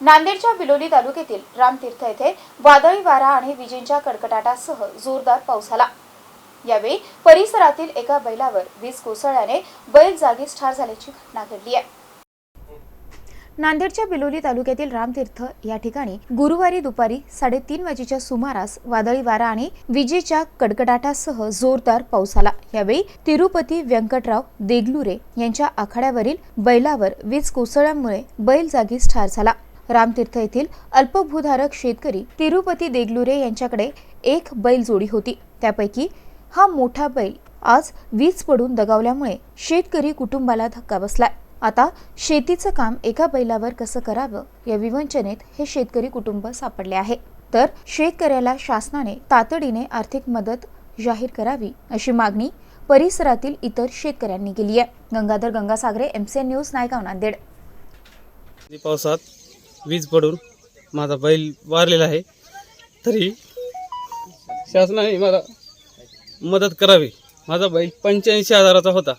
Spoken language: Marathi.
नांदेडच्या बिलोली तालुक्यातील रामतीर्थ येथे वादळी वारा आणि विजेंच्या कडकडाटासह जोरदार पाऊस आला यावेळी परिसरातील एका बैलावर वीज कोसळल्याने बैल जागीच ठार झाल्याची घटना घडली आहे. नांदेडच्या बिलोली तालुक्यातील रामतीर्थ या ठिकाणी गुरुवारी दुपारी साडेतीन वाजेच्या सुमारास वादळी वारा आणि विजेच्या कडकडाटासह जोरदार पाऊस आला यावेळी तिरुपती व्यंकटराव देगलुरे यांच्या आखाड्यावरील बैलावर वीज कोसळल्यामुळे बैल जागीच ठार झाला. रामतीर्थ येथील अल्पभूधारक शेतकरी तिरुपती देगलुरे यांच्याकडे एक बैल जोडी होती. त्यापैकी हा मोठा बैल आज वीज पडून दगावल्यामुळे शेतकरी कुटुंबाला धक्का बसलाय. आता शेतीचं काम एका बैलावर कसं करावं या विवंचनेत हे शेतकरी कुटुंब सापडले आहे. तर शेतकऱ्याला शासनाने तातडीने आर्थिक मदत जाहीर करावी अशी मागणी परिसरातील इतर शेतकऱ्यांनी केली आहे. Gangadhar Gangasagare MCN news Naigaon Nanded. पावसात वीज पडून माझा बैल वारलेला आहे. तरी शासनाने मला मदत करावी. माझा बैल पंच्याऐंशी हजाराचा होता.